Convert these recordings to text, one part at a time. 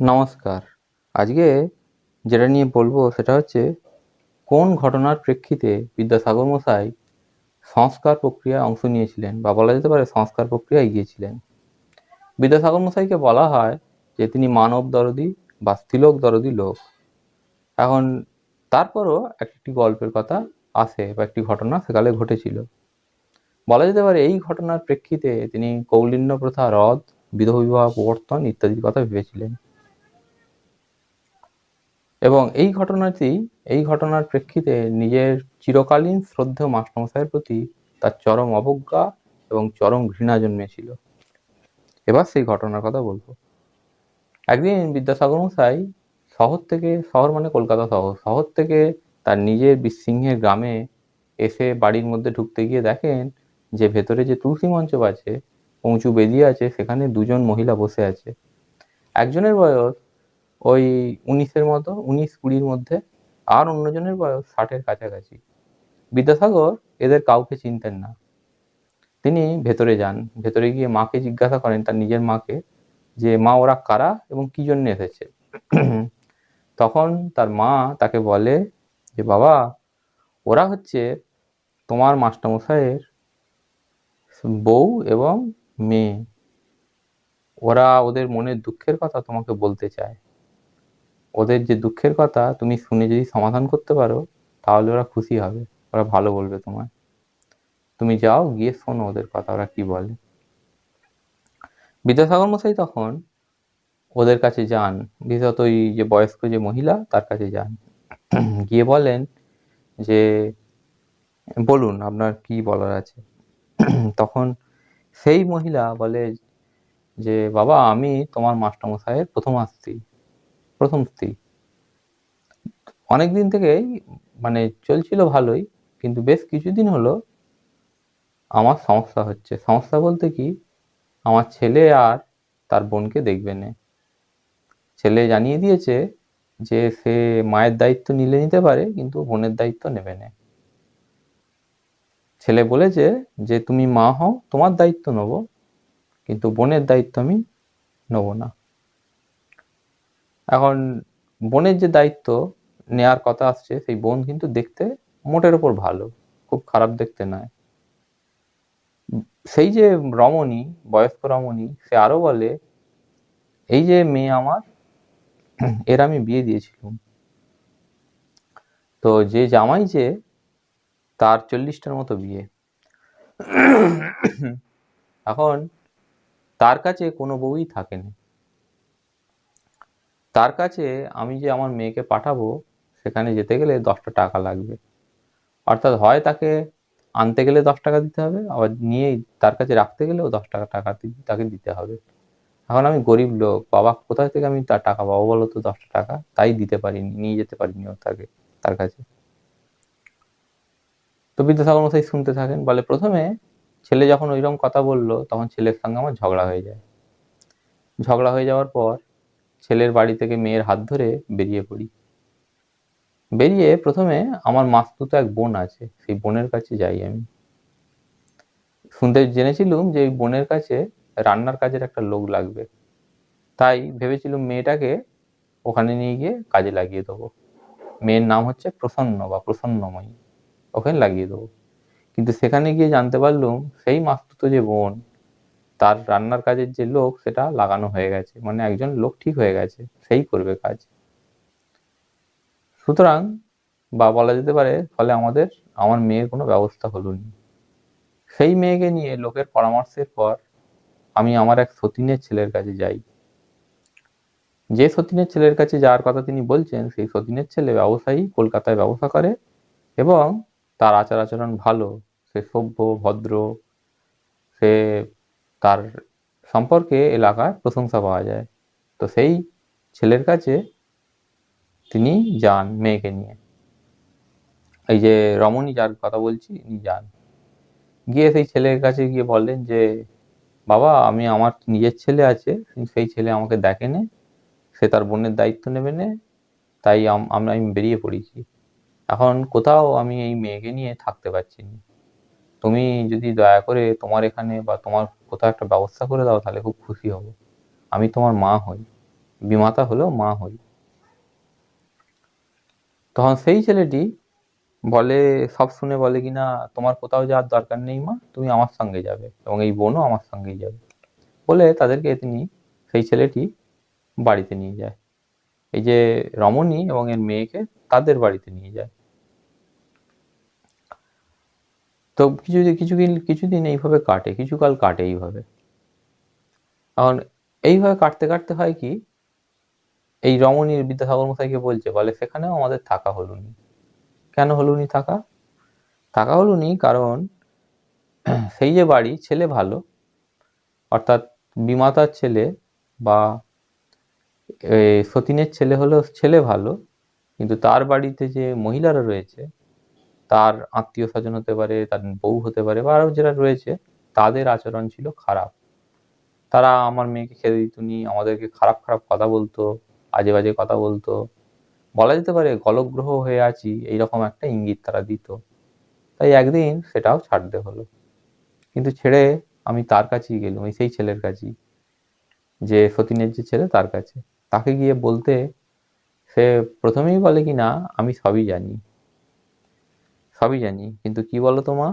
নমস্কার। আজকে যেটা নিয়ে বলব সেটা হচ্ছে, কোন ঘটনার প্রেক্ষিতে বিদ্যাসাগর মশাই সংস্কার প্রক্রিয়ায় অংশ নিয়েছিলেন বা বলা যেতে পারে সংস্কার প্রক্রিয়ায় গিয়েছিলেন বিদ্যাসাগর মশাইকে বলা হয় যে তিনি মানব দরদি বা স্ত্রীলোক দরদি লোক। এখন তারপরও একটি গল্পের কথা আসে বা একটি ঘটনা সেকালে ঘটেছিল। বলা যেতে পারে এই ঘটনার প্রেক্ষিতে তিনি কৌলিন্য প্রথা রদ, বিধবা বিবাহ প্রবর্তন ইত্যাদির কথা ভেবেছিলেন। এবং এই ঘটনাটি, এই ঘটনার প্রেক্ষিতে নিজের চিরকালীন শ্রদ্ধেয় মাস্টারমশাইয়ের প্রতি তার চরম অবজ্ঞা এবং চরম ঘৃণা জন্মেছিল। এবার সেই ঘটনার কথা বলব। একদিন বিদ্যাসাগর মশাই শহর থেকে, শহর মানে কলকাতা শহর শহর থেকে তার নিজের বিসিংহের গ্রামে এসে বাড়ির মধ্যে ঢুকতে গিয়ে দেখেন যে ভেতরে যে তুলসী মঞ্চ আছে, উঁচু বেদি আছে, সেখানে দুজন মহিলা বসে আছে। একজনের বয়স ওই উনিশের মতো, উনিশ কুড়ির মধ্যে আর অন্যজনের বয়স ষাটের কাছাকাছি। বিদ্যাসাগর এদের কাউকে চিনতেন না। তিনি ভেতরে যান। ভেতরে গিয়ে মাকে জিজ্ঞাসা করেন তার নিজের মাকে যে, মা, ওরা কারা এবং কি জন্য এসেছে? তখন তার মা তাকে বলে যে, বাবা, ওরা হচ্ছে তোমার মাস্টারমশাইয়ের বউ এবং মেয়ে। ওরা ওদের মনের দুঃখের কথা তোমাকে বলতে চায়। ওদের যে দুঃখের কথা তুমি শুনে যদি সমাধান করতে পারো, তাহলে ওরা খুশি হবে। ওরা ভালো বলবে তোমায়। তুমি যাও, গিয়ে শোনো ওদের কথা, ওরা কি বলে। বিদ্যাসাগর মশাই তখন ওদের কাছে যান। বিশেষত ওই যে বয়স্ক যে মহিলা, তার কাছে যান। গিয়ে বলেন যে, বলুন, আপনার কি বলার আছে? তখন সেই মহিলা বলে যে, বাবা, আমি তোমার মাস্টারমশাইয়ের প্রথম স্ত্রী প্রথম অনেক দিন থেকেই মানে চলছিল ভালোই, কিন্তু বেশ কিছুদিন হলো আমার সমস্যা হচ্ছে। সমস্যা বলতে কি, আমার ছেলে আর তার বোনকে দেখবে না। ছেলে জানিয়ে দিয়েছে যে সে মায়ের দায়িত্ব নিলে নিতে পারে, কিন্তু বোনের দায়িত্ব নেবে না। ছেলে বলেছে যে, তুমি মা হও, তোমার দায়িত্ব নেব, কিন্তু বোনের দায়িত্ব আমি নেব না। এখন বোনের যে দায়িত্ব নেয়ার কথা আসছে, সেই বোন কিন্তু দেখতে মোটের ওপর ভালো, খুব খারাপ দেখতে নয়। সেই যে রমণী, বয়স্ক রমণী, সে আরও বলে, এই যে মেয়ে আমার, এর আমি বিয়ে দিয়েছিলাম। তো যে জামাই যে, তার চল্লিশটার মতো বিয়ে। এখন তার কাছে কোনো বউই থাকেনি। তার কাছে আমি যে আমার মেয়েকে পাঠাবো, সেখানে যেতে গেলে দশটা টাকা লাগবে। অর্থাৎ হয় তাকে আনতে গেলে দশ টাকা দিতে হবে, আবার নিয়ে তার কাছে রাখতে গেলেও দশ টাকা টাকা তাকে দিতে হবে। এখন আমি গরিব লোক, বাবা কোথায় থেকে আমি তার টাকা পাবো বলো তো দশটা টাকা? তাই দিতে পারিনি, নিয়ে যেতে পারিনি ও তাকে, তার কাছে। তো বিদ্যাসাগর মশাই শুনতে থাকেন, বলে প্রথমে ছেলে যখন ওইরকম কথা বলল, তখন ছেলের সঙ্গে আমার ঝগড়া হয়ে যায়। ঝগড়া হয়ে যাওয়ার পর ছেলের বাড়ি থেকে মেয়ের হাত ধরে বেরিয়ে পড়ি। বেরিয়ে প্রথমে আমার মাস্তুতো এক বোন আছে, সেই বোনের কাছে যাই আমি। শুনতে জেনেছিলুম যে ওই বোনের কাছে রান্নার কাজের একটা লোক লাগবে। তাই ভেবেছিলুম মেয়েটাকে ওখানে নিয়ে গিয়ে কাজে লাগিয়ে দেবো। মেয়ের নাম হচ্ছে প্রসন্ন বা প্রসন্নময়ী, ওখানে লাগিয়ে দেবো। কিন্তু সেখানে গিয়ে জানতে পারলুম সেই মাস্তুতো যে বোন তার রান্নার কাজের যে লোক, সেটা লাগানো হয়ে গেছে। মানে একজন লোক ঠিক হয়ে গেছে, সেই করবে কাজ। সুতরাং বা বলা যেতে পারে, ফলে আমাদের, আমার মেয়ের কোনো ব্যবস্থা হলো নি সেই মেয়েকে নিয়ে লোকের পরামর্শের পর আমি আমার এক সতীনের ছেলের কাছে যাই। যে সতীনের ছেলের কাছে যাওয়ার কথা তিনি বলছেন, সেই সতীনের ছেলে ব্যবসায়ী, কলকাতায় ব্যবসা করে এবং তার আচার আচরণ ভালো। সে সভ্য, ভদ্র, সে তার সম্পর্কে এলাকায় প্রশংসা পাওয়া যায়। তো সেই ছেলের কাছে তিনি যান মেয়েকে নিয়ে। এই যে রমণী যার কথা বলছি ইনি যান। গিয়ে সেই ছেলের কাছে গিয়ে বললেন যে, বাবা, আমি আমার নিজের ছেলে আছে সেই ছেলে আমাকে দেখেনে, সে তার বোনের দায়িত্ব নেবে না, তাই আমরা আমি বেরিয়ে পড়েছি। এখন কোথাও আমি এই মেয়েকে নিয়ে থাকতে পারছি না। তুমি যদি দয়া করে তোমার এখানে বা তোমার কোথাও একটা ব্যবস্থা করে দাও, তাহলে খুব খুশি হব। আমি তোমার মা হই। বিমাতা হলেও মা হই। তখন সেই ছেলেটি বলে, সব শুনে বলে কিনা তোমার কোথাও যাওয়ার দরকার নেই মা, তুমি আমার সঙ্গে যাবে এবং এই বোনও আমার সঙ্গেই যাবে। বলে তাদেরকে তিনি সেই ছেলেটি বাড়িতে নিয়ে যায়। এই যে রমণী এবং এর মেয়েকে তাদের বাড়িতে নিয়ে যায়। তো কিছু কিছুদিন কিছুদিন এইভাবে কাটে কিছুকাল কাটে এইভাবে। এখন এইভাবে কাটতে কাটতে হয় কি, এই রমণীর বিদ্যাসাগর মশাইকে বলছে, বলে সেখানেও আমাদের থাকা হলো নি কেন হলো নি থাকা? থাকা হলো নি কারণ সেই যে বাড়ি, ছেলে ভালো, অর্থাৎ বিমাতার ছেলে বা সতীনের ছেলে হলো ছেলে ভালো, কিন্তু তার বাড়িতে যে মহিলারা রয়েছে তার আত্মীয় স্বজন হতে পারে, তার বউ হতে পারে বা আরও যারা রয়েছে, তাদের আচরণ ছিল খারাপ। তারা আমার মেয়েকে খেতে দিত নি, আমাদেরকে খারাপ খারাপ কথা বলতো, আজে বাজে কথা বলতো। বলা যেতে পারে গলগ্রহ হয়ে আছি, এইরকম একটা ইঙ্গিত তারা দিত। তাই একদিন সেটাও ছাড়তে হলো। কিন্তু ছেড়ে আমি তার কাছেই গেলাম ওই সেই ছেলের কাছেই। যে সতীনের যে ছেলে তার কাছে। তাকে গিয়ে বলতে সে প্রথমেই বলে কি, না, আমি সবই জানি। সবই জানি, কিন্তু কি বলো তো মা?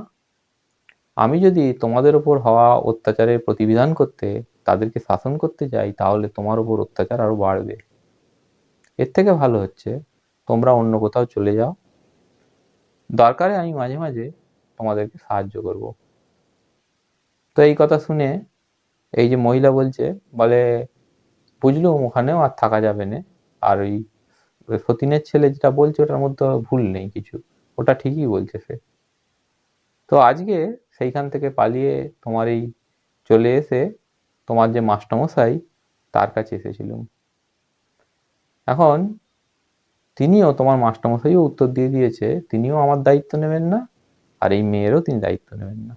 আমি যদি তোমাদের ওপর হওয়া অত্যাচারের প্রতিবিধান করতে, তাদেরকে শাসন করতে যাই, তাহলে তোমার ওপর অত্যাচার আরও বাড়বে। এর থেকে ভালো হচ্ছে, তোমরা অন্য কোথাও চলে যাও। দরকারে আমি মাঝে মাঝে তোমাদেরকে সাহায্য করব। তো এই কথা শুনে এই যে মহিলা বলছে, বলে, বুঝলুম, ওখানেও আর থাকা যাবে না। আর ওই সতীনের ছেলে যেটা বলছে, ওটার মধ্যে ভুল নেই কিছু। ওটা ঠিকই বলছে সে। তো আজকে সেইখান থেকে পালিয়ে তোমার এই চলে এসে তোমার যে মাস্টারমশাই, তার কাছে এসেছিলুম। এখন তিনিও, তোমার মাস্টারমশাইও উত্তর দিয়ে দিয়েছে, তিনিও আমার দায়িত্ব নেবেন না, আর এই মেয়েরও তিনি দায়িত্ব নেবেন না।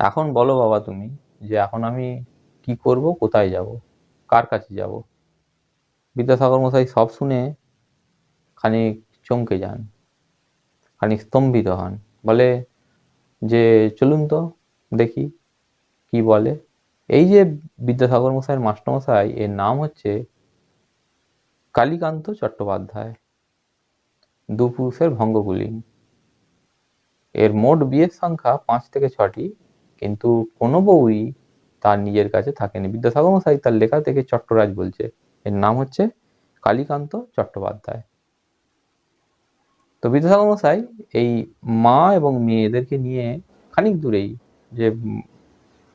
এখন বলো বাবা তুমি যে এখন আমি কি করব, কোথায় যাব, কার কাছে যাব? বিদ্যাসাগর মশাই সব শুনে খানিক চমকে যান, খানিক স্তম্ভিত হন, বলে যে, চলুন তো, দেখি কি বলে। এই যে বিদ্যাসাগর মশাইয়ের মাস্টারমশাই, এর নাম হচ্ছে কালীকান্ত চট্টোপাধ্যায় দুপুরুষের ভঙ্গকুলীন এর মোট বিয়ের সংখ্যা পাঁচ থেকে ছটি, কিন্তু কোনো বউই তার নিজের কাছে থাকেনি। বিদ্যাসাগর মশাই তার লেখা থেকে চট্টরাজ বলছে, এর নাম হচ্ছে কালীকান্ত চট্টোপাধ্যায়। তো বিদ্যাসাগর মশাই এই মা এবং মেয়েদেরকে নিয়ে খানিক দূরেই যে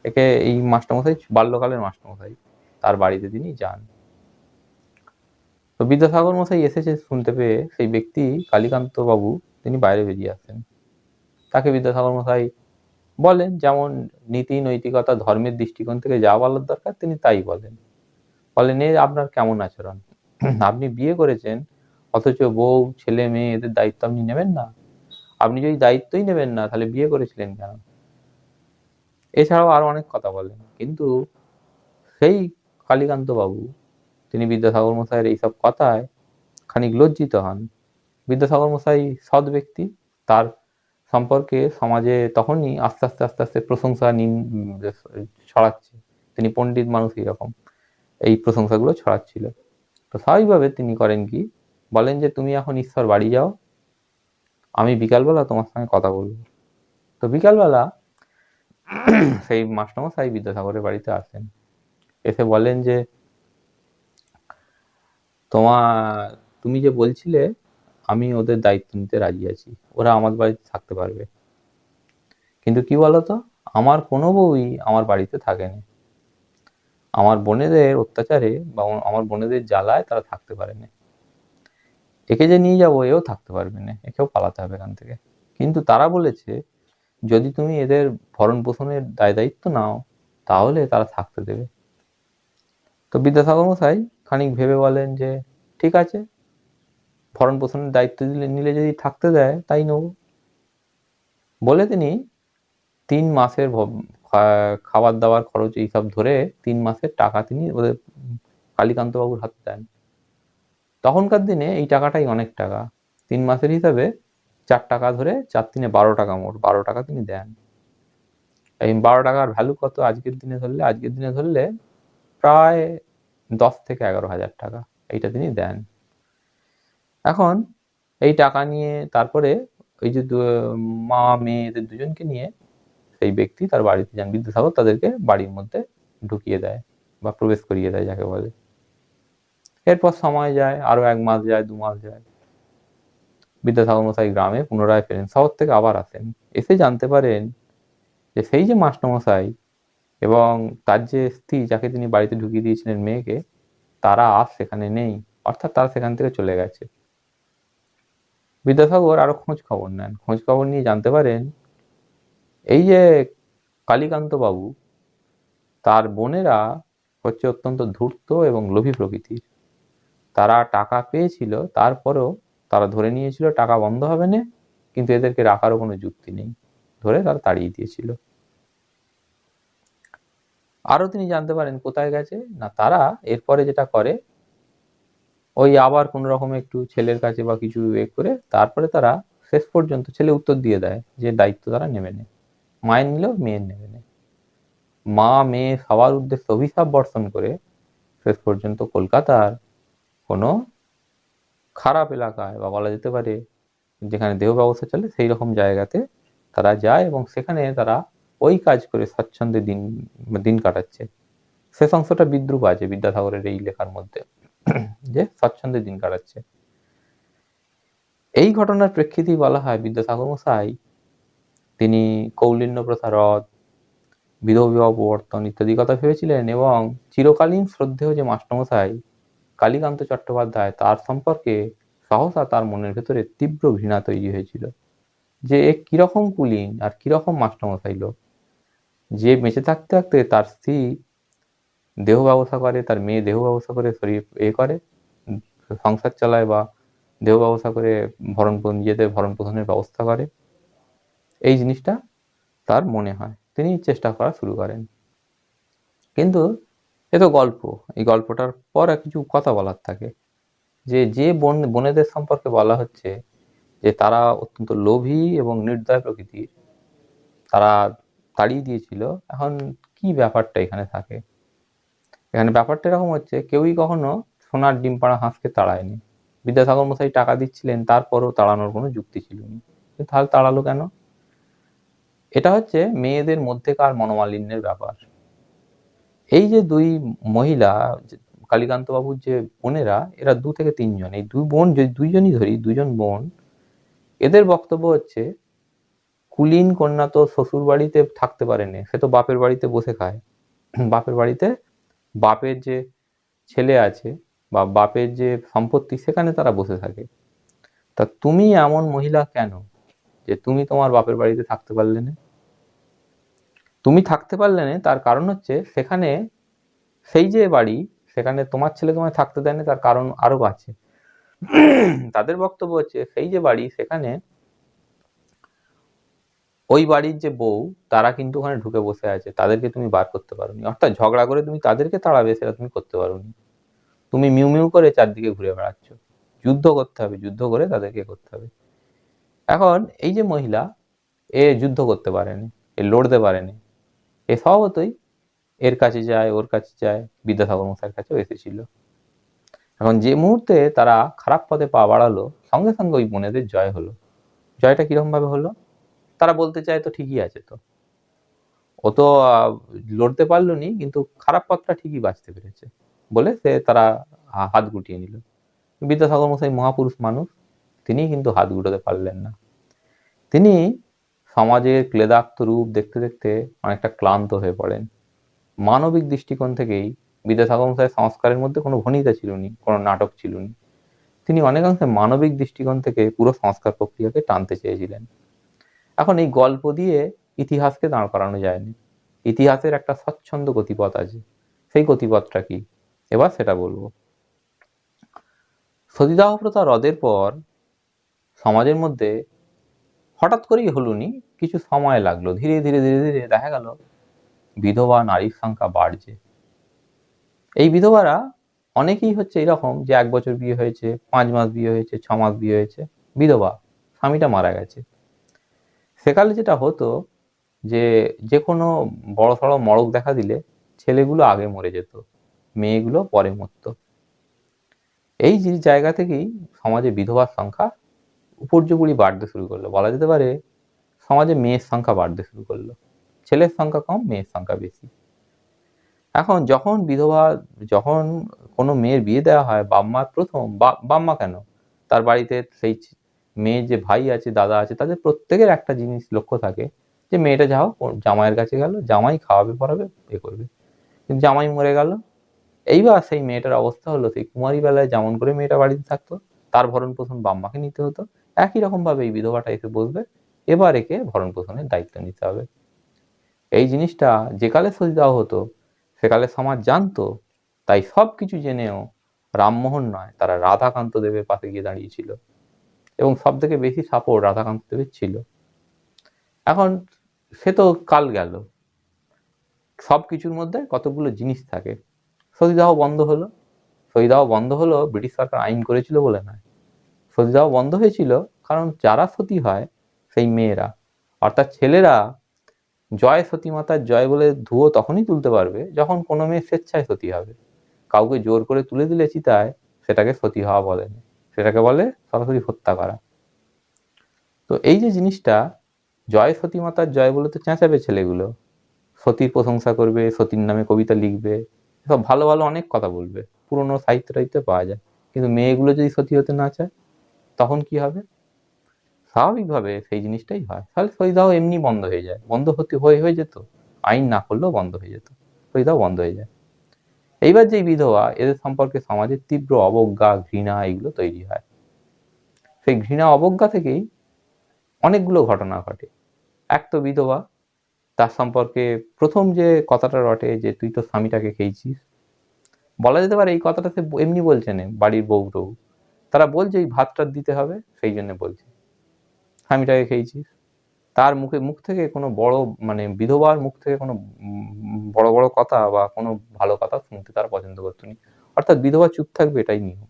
একে এই মাস্টারমশাই বাল্যকালের মাস্টারমশাই, তার বাড়িতে তিনি যান। তো বিদ্যাসাগর মশাই এসেছে শুনতে পেয়ে সেই ব্যক্তি কালীকান্ত বাবু তিনি বাইরে বেরিয়ে আসেন। তাকে বিদ্যাসাগর মশাই বলেন, যেমন নীতি, নৈতিকতা, ধর্মের দৃষ্টিকোণ থেকে যা বলার দরকার তিনি তাই বলেন। বলেন, এ আপনার কেমন আচরণ? আপনি বিয়ে করেছেন অথচ বউ, ছেলে, মেয়ে এদের দায়িত্ব আপনি নেবেন না। আপনি যদি দায়িত্বই নেবেন না, তাহলে বিয়ে করেছিলেন কেন? এছাড়াও আরও অনেক কথা বলেন। কিন্তু সেই কালীকান্ত বাবু, তিনি বিদ্যাসাগর মশাইয়ের এইসব কথায় খানিক লজ্জিত হন। বিদ্যাসাগর মশাই সৎ ব্যক্তি, তার সম্পর্কে সমাজে তখনই আস্তে আস্তে আস্তে আস্তে প্রশংসা নিন, ছড়াচ্ছে। তিনি পণ্ডিত মানুষ এরকম, এই প্রশংসাগুলো ছড়াচ্ছিল। তো স্বাভাবিকভাবে তিনি করেন কি বলেন যে তুমি এখন ঈশ্বর, বাড়ি যাও। আমি বিকালবেলা তোমার সঙ্গে কথা বলব। তো বিকালবেলা সেই মাস্টারমশাই বিদ্যাসাগরের বাড়িতে আসেন। এসে বলেন যে তোমার তুমি যে বলছিলে, আমি ওদের দায়িত্ব নিতে রাজি আছি। ওরা আমার বাড়িতে থাকতে পারবে। কিন্তু কি বলতো? আমার কোনো বউই আমার বাড়িতে থাকেনি। আমার বোনেদের অত্যাচারে বা আমার বোনেদের জ্বালায় তারা থাকতে পারেনি। একে যে নিয়ে যাব, এও থাকতে পারবে না, একেও পালাতে হবে এখান থেকে। কিন্তু তারা বলেছে, যদি তুমি এদের ভরণ পোষণের দায় দায়িত্ব নাও, তাহলে তারা থাকতে দেবে। তো বিদ্যাসাগর মশাই খানিক ভেবে বলেন যে, ঠিক আছে, ভরণ পোষণের দায়িত্ব দিলে, নিলে যদি থাকতে দেয়, তাই নেব। বলে তিনি তিন মাসের খাবার দাবার খরচ এইসব ধরে তিন মাসের টাকা তিনি ওদের কালীকান্তবাবুর হাতে দেন। তখনকার দিনে এই টাকাটাই অনেক টাকা। তিন মাসের হিসাবে চার টাকা ধরে চার তিনে বারো টাকা মোট, বারো টাকা তিনি দেন। এই বারো টাকার ভ্যালু কত আজকের দিনে ধরলে? আজকের দিনে ধরলে প্রায় দশ থেকে এগারো হাজার টাকা এইটা তিনি দেন। এখন এই টাকা নিয়ে তারপরে ওই যে মা, মেয়ে এদের দুজনকে নিয়ে সেই ব্যক্তি তার বাড়িতে যান। বিদ্যাসাগর তাদেরকে বাড়ির মধ্যে ঢুকিয়ে দেয় বা প্রবেশ করিয়ে দেয়, যাকে বলে। এরপর সময় যায়, আরও এক মাস যায়, দু মাস যায়। বিদ্যাসাগর মশাই গ্রামে পুনরায় ফেরেন, শহর থেকে আবার আসেন। এসে জানতে পারেন যে সেই যে মাস্টারমশাই এবং তার যে স্ত্রী যাকে তিনি বাড়িতে ঢুকিয়ে দিয়েছিলেন মেয়েকে, তারা আর সেখানে নেই, অর্থাৎ তারা সেখান থেকে চলে গেছে। বিদ্যাসাগর আরও খোঁজ খবর নেন। খোঁজ খবর নিয়ে জানতে পারেন, এই যে কালীকান্ত বাবু, তার বোনেরা হচ্ছে অত্যন্ত ধূর্ত এবং লোভী প্রকৃতির। তারা টাকা পেয়েছিল, তারপরেও তারা ধরে নিয়েছিল টাকা বন্ধ হবে না, কিন্তু এদেরকে রাখারও কোনো যুক্তি নেই। ধরে তারা তাড়িয়ে দিয়েছিল। আরও তিনি জানতে পারেন কোথায় গেছে। না, তারা এরপরে যেটা করে, ওই আবার কোন রকম একটু ছেলের কাছে বা কিছু এ করে, তারপরে তারা শেষ পর্যন্ত ছেলে উত্তর দিয়ে দেয় যে দায়িত্ব তারা নেবে নেয় মায়ের নিলেও মেয়ের নেবে না। মা, মেয়ে সবার উদ্দেশ্যে অভিশাপ বর্ষণ করে শেষ পর্যন্ত কলকাতার কোনো খারাপ এলাকায় বা বলা যেতে পারে যেখানে দেহ ব্যবস্থা চলে, সেই রকম জায়গাতে তারা যায় এবং সেখানে তারা ওই কাজ করে স্বচ্ছন্দে দিন দিন কাটাচ্ছে। শেষ অংশটা বিদ্রুপ আছে, বিদ্যাসাগরের এই লেখার মধ্যে, যে স্বচ্ছন্দে দিন কাটাচ্ছে। এই ঘটনার প্রেক্ষিতেই বলা হয় বিদ্যাসাগর মশাই, তিনি কৌলিন্য প্রথা রদ, বিধবা প্রবর্তন ইত্যাদি কথা ভেবেছিলেন এবং চিরকালীন শ্রদ্ধেয় যে মাস্টারমশাই কালীকান্ত চট্টোপাধ্যায় তার সম্পর্কে সহসা তার মনের ভেতরে তীব্র ঘৃণা তৈরি হয়েছিল। যে এ কীরকম কুলিন আর কীরকম মাস্টারমশাই লোক। যে বেঁচে থাকতে থাকতে তার স্ত্রী দেহ ব্যবসা করে, তার মেয়ে দেহ ব্যবসা করে, শরীর এ করে, সংসার চালায় বা দেহ ব্যবসা করে ভরণ নিজেদের ভরণ পোষণের ব্যবস্থা করে। এই জিনিসটা তার মনে হয়। তিনি চেষ্টা করা শুরু করেন। কিন্তু এ তো গল্প। এই গল্পটার পর কিছু কথা বলার থাকে। যে যে বোন, বোনেদের সম্পর্কে বলা হচ্ছে যে, তারা অত্যন্ত লোভী এবং নির্দয় প্রকৃতির। তারা তাড়িয়ে দিয়েছিল। এখন কি ব্যাপারটা এখানে থাকে? এখানে ব্যাপারটা এরকম হচ্ছে, কেউই কখনো সোনার ডিম পাড়া হাঁসকে তাড়ায়নি। বিদ্যাসাগর মশাই টাকা দিচ্ছিলেন, তারপরও তাড়ানোর কোনো যুক্তি ছিল না। তাহলে তাড়ালো কেন? এটা হচ্ছে মেয়েদের মধ্যেকার মনোমালিন্যের ব্যাপার। এই যে দুই মহিলা, যে কালীকান্ত বাবুর যে বোনেরা, এরা দু থেকে তিনজন। এই দুই বোন, যদি দুইজনই ধরি, দুইজন বোন, এদের বক্তব্য হচ্ছে, কুলীন কন্যা তো শ্বশুর বাড়িতে থাকতে পারেনি, সে তো বাপের বাড়িতে বসে খায়। বাপের বাড়িতে বাপের যে ছেলে আছে বা বাপের যে সম্পত্তি, সেখানে তারা বসে থাকে। তা তুমি এমন মহিলা কেন, যে তুমি তোমার বাপের বাড়িতে থাকতে পারলে না? তুমি থাকতে পারলে না, তার কারণ হচ্ছে সেখানে সেই যে বাড়ি, সেখানে তোমার ছেলে তোমায় থাকতে দেয় না তার কারণ আরও আছে। তাদের বক্তব্য হচ্ছে, সেই যে বাড়ি, সেখানে ওই বাড়ির যে বউ, তারা কিন্তু ওখানে ঢুকে বসে আছে, তাদেরকে তুমি বার করতে পারোনি। অর্থাৎ ঝগড়া করে তুমি তাদেরকে তাড়াবে, সেটা তুমি করতে পারোনি। তুমি মিউ মিউ করে চারদিকে ঘুরে বেড়াচ্ছ। যুদ্ধ করতে হবে, যুদ্ধ করে তাদেরকে করতে হবে। এখন এই যে মহিলা, এ যুদ্ধ করতে পারেনি, এ লড়তে পারেনি। এ স্বভাবতই এর কাছে যায়, ওর কাছে যায়, বিদ্যাসাগর মশাইয়ের কাছেও এসেছিল। এখন যে মুহূর্তে তারা খারাপ পথে পা বাড়ালো, সঙ্গে সঙ্গে ওই বোনেদের জয় হলো। জয়টা কীরকম ভাবে হলো? তারা বলতে চায় তো ঠিকই আছে তো। ও তো লড়তে পারল নি, কিন্তু খারাপ পথটা ঠিকই বাঁচতে পেরেছে বলে সে তারা হাত গুটিয়ে নিল। বিদ্যাসাগর মশাই মহাপুরুষ মানুষ তিনি কিন্তু হাত গুটাতে পারলেন না। তিনি সমাজের ক্লেদাক্ত রূপ দেখতে দেখতে অনেকটা ক্লান্ত হয়ে পড়েন। মানবিক দৃষ্টিকোণ থেকেই বিদ্যাসাগর মশাই সংস্কারের মধ্যে কোনো ভনিতা ছিল নি কোনো নাটক ছিল নি তিনি অনেকাংশে মানবিক দৃষ্টিকোণ থেকে পুরো সংস্কার প্রক্রিয়াকে টানতে চেয়েছিলেন। এখন এই গল্প দিয়ে ইতিহাসকে দাঁড় করানো যায়নি। ইতিহাসের একটা স্বচ্ছন্দ গতিপথ আছে। সেই গতিপথটা কি? এবার সেটা বলব। সতীদাহ প্রথা রদের পর সমাজের মধ্যে হঠাৎ করেই হলুনি, কিছু সময় লাগল, ধীরে ধীরে ধীরে ধীরে দেখা গেল বিধবা নারীর সংখ্যা বাড়ছে। এই বিধবারা অনেকেই হচ্ছে এরকম যে এক বছর বিয়ে হয়েছে, পাঁচ মাস বিয়ে হয়েছে, ছ মাস বিয়ে হয়েছে, বিধবা, স্বামীটা মারা গেছে। সেকালে যেটা হতো যে যে কোনো বড় সড়ো মড়ক দেখা দিলে ছেলেগুলো আগে মরে যেত, মেয়েগুলো পরে মরত। এই জায়গা থেকেই সমাজে বিধবার সংখ্যা উপর্যুপুরি বাড়তে শুরু করল। বলা যেতে পারে, সমাজে মেয়ের সংখ্যা বাড়তে শুরু করল। ছেলের সংখ্যা কম, মেয়ের সংখ্যা বেশি। এখন যখন বিধবা, যখন কোনো মেয়ের বিয়ে দেওয়া হয় বাম্মার প্রথম বাম্মা কেন? তার বাড়িতে সেই মেয়ের যে ভাই আছে, দাদা আছে, তাদের প্রত্যেকের একটা জিনিস লক্ষ্য থাকে যে, মেয়েটা যাও জামাইয়ের কাছে গেল, জামাই খাওয়াবে, পড়াবে, এ করবে। কিন্তু জামাই মরে গেল। এইবার সেই মেয়েটার অবস্থা হলো, সেই কুমারী বেলায় যেমন করে মেয়েটা বাড়িতে থাকতো, তার ভরণ পোষণ বাম্মাকে নিতে হতো। একই রকম ভাবে এই বিধবাটা এসে বসবে, এবার একে ভরণ পোষণের দায়িত্ব নিতে হবে। এই জিনিসটা যেকালে সই দেওয়া হতো সেকালে সমাজ জানতো, তাই সব কিছু জেনেও রামমোহন নয়, তারা রাধাকান্ত দেবের পাশে গিয়ে দাঁড়িয়েছিল এবং সব থেকে বেশি সাপোর্ট রাধাকান্ত দেবের ছিল। এখন সে তো কাল গেল। সব কিছুর মধ্যে কতগুলো জিনিস থাকে। সতীদাহ বন্ধ হলো। সতীদাহ বন্ধ হলো ব্রিটিশ সরকার আইন করেছিল বলে নয়। সতীদাহ বন্ধ হয়েছিল, কারণ যারা সতী হয় সেই মেয়েরা। অর্থাৎ ছেলেরা জয় সতী মাতার জয় বলে ধুয়ো তখনই তুলতে পারবে যখন কোনো মেয়ে স্বেচ্ছায় সতী হবে। কাউকে জোর করে তুলে দিলে চিতায় সেটাকে সতী হওয়া বলে সেটাকে বলে সরাসরি হত্যা করা। তো এই যে জিনিসটা, জয় সতী মাতার জয় বলে তো চেঁচাবে ছেলেগুলো। সতীর প্রশংসা করবে, সতীর নামে কবিতা লিখবে সব ভালো ভালো অনেক কথা বলবে। পুরনো সাহিত্য টাহিত্যে পাওয়া যায়। কিন্তু মেয়েগুলো যদি সতী হতে না চায় তখন কি হবে? স্বাভাবিকভাবে সেই জিনিসটাই হয়। তাহলে সতীদাহ এমনি বন্ধ হয়ে যায়। বন্ধ হতে হয়ে হয়ে যেত। আইন না করলেও বন্ধ হয়ে যেত। সতীদাহ বন্ধ হয়ে যায়। এইবার যে বিধবা, এদের সম্পর্কে সমাজের তীব্র অবজ্ঞা, ঘৃণা এগুলো তৈরি হয়। সেই ঘৃণা অবজ্ঞা থেকেই অনেকগুলো ঘটনা ঘটে। এক তো বিধবা, তার সম্পর্কে প্রথম যে কথাটা রটে যে, তুই তো স্বামীটাকে খেয়েছিস। বলা যেতে পারে এই কথাটা সে এমনি বলছে না, বাড়ির বউ টৌ তারা বলছে, এই ভাতটা দিতে হবে। সেই জন্য বলছে স্বামীটাকে খেয়েছিস তার মুখে, মুখ থেকে কোনো বড় মানে বিধবার মুখ থেকে কোনো বড় বড় কথা বা কোনো ভালো কথা শুনতে তারা পছন্দ করতো নি। অর্থাৎ বিধবা চুপ থাকবে এটাই নিয়ম।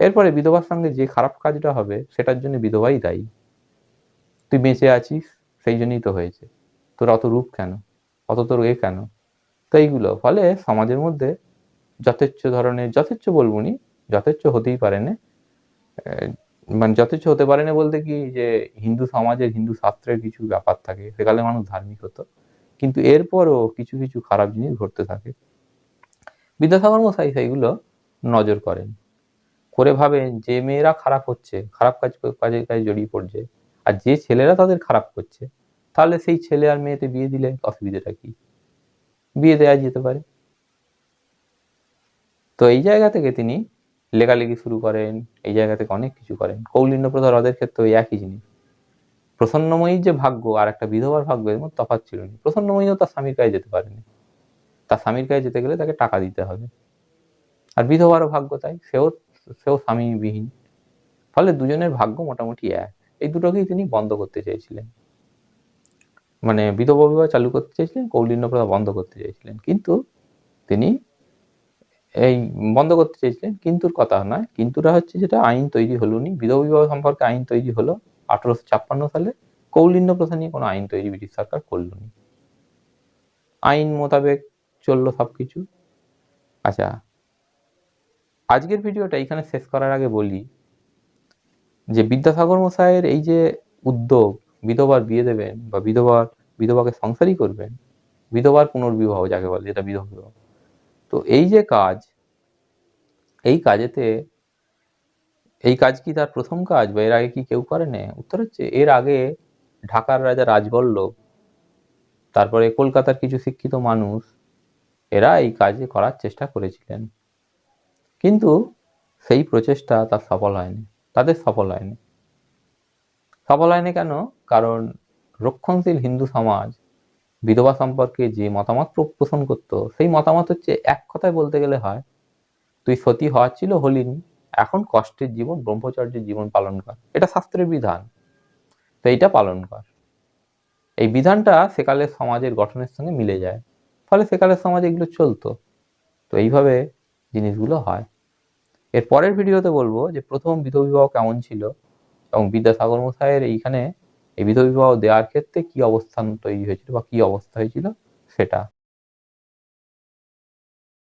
এরপরে বিধবার সঙ্গে যে খারাপ কাজটা হবে, সেটার জন্য বিধবাই দায়ী। তুই বেঁচে আছিস? সেই জন্যই তো হয়েছে। তোর অত রূপ কেন? অত তোর এ কেন? তো এইগুলো। ফলে সমাজের মধ্যে যথেচ্ছ ধরনের, যথেচ্ছ বলব নি যথেচ্ছ হতেই পারে না মানে যথেচ্ছ হতে পারে না বলতে কি যে হিন্দু সমাজের, হিন্দু শাস্ত্রের কিছু ব্যাপার থাকে, সেকালে মানুষ ধার্মিক হতো। কিন্তু এরপরও কিছু কিছু খারাপ জিনিস ঘটতে থাকে। বিদ্যাসাগর মশাই সেইগুলো নজর করেন। করে ভাবেন যে মেয়েরা খারাপ হচ্ছে, খারাপ কাজ কাজে কাজে জড়িয়ে পড়ছে, আর যে ছেলেরা তাদের খারাপ করছে, তাহলে সেই ছেলে আর মেয়েতে বিয়ে দিলে অসুবিধাটা কি? বিয়ে দেওয়া যেতে পারে। তো এই জায়গা থেকে তিনি লেখালেখি শুরু করেন, এই জায়গা থেকে অনেক কিছু করেন। কৌলিন্য প্রথা হ্রদের ক্ষেত্রে ওই একই জিনিস। প্রসন্নময়ীর যে ভাগ্য আর একটা বিধবার ভাগ্য, এর মধ্যে তফাৎ ছিল না। প্রসন্নময়ীও তার স্বামীর কাছে যেতে পারেনি। তার স্বামীর কাছে যেতে গেলে তাকে টাকা দিতে হবে। আর বিধবারও ভাগ্য তাই, সেও সেও স্বামীবিহীন। ফলে দুজনের ভাগ্য মোটামুটি এক। এই দুটোকেই তিনি বন্ধ করতে চেয়েছিলেন। মানে বিধবা বিবাহ চালু করতে চেয়েছিলেন, কৌলিন্য প্রথা বন্ধ করতে চেয়েছিলেন। কিন্তু তিনি এই বন্ধ করতে চেয়েছিলেন, কিন্তুর কথা নয়। কিন্তুরা হচ্ছে যেটা আইন তৈরি হলো নি বিধবা বিবাহ সম্পর্কে আইন তৈরি হলো আঠারোশো ছাপ্পান্ন সালে। কৌলিন্য প্রথা নিয়ে কোনো আইন তৈরি ব্রিটিশ সরকার করল নি আইন মোতাবেক চলল সবকিছু। আচ্ছা আজকের ভিডিওটা এখানে শেষ করার আগে বলি যে বিদ্যাসাগর মশাইয়ের এই যে উদ্যোগ, বিধবার বিয়ে দেবেন বা বিধবার, বিধবাকে সংসারই করবেন, বিধবার পুনর্বিবাহ যাকে বলে, যেটা বিধবা বিবাহ। তো এই যে কাজ, এই কাজেতে, এই কাজ কি তার প্রথম কাজ বা এর আগে কি কেউ করেনি? উত্তর হচ্ছে এর আগে ঢাকার রাজা রাজবল্লভ, তারপরে কলকাতার কিছু শিক্ষিত মানুষ, এরা এই কাজ করার চেষ্টা করেছিলেন। কিন্তু সেই প্রচেষ্টা তার সফল হয়নি, তাদের সফল হয়নি। সফল হয়নি কেন? কারণ রক্ষণশীল হিন্দু সমাজ বিধবা সম্পর্কে যে মতামত পোষণ করতো, সেই মতামত হচ্ছে এক কথায় বলতে গেলে হয়, তুই সতী হওয়ার ছিল হলিনি, এখন কষ্টের জীবন, ব্রহ্মচর্যের জীবন পালন কর। এটা শাস্ত্রের বিধান। তো এইটা পালন কর। এই বিধানটা সেকালের সমাজের গঠনের সঙ্গে মিলে যায়। ফলে সেকালের সমাজে এগুলো চলতো। তো এইভাবে জিনিসগুলো হয়। এর পরের ভিডিওতে বলব যে প্রথম বিধবা বিবাহ কেমন ছিল এবং বিদ্যাসাগর মশাইয়ের এইখানে এই বিধবা বিবাহ দেওয়ার ক্ষেত্রে কি অবস্থান তৈরি হয়েছিল বা কি অবস্থা হয়েছিল সেটা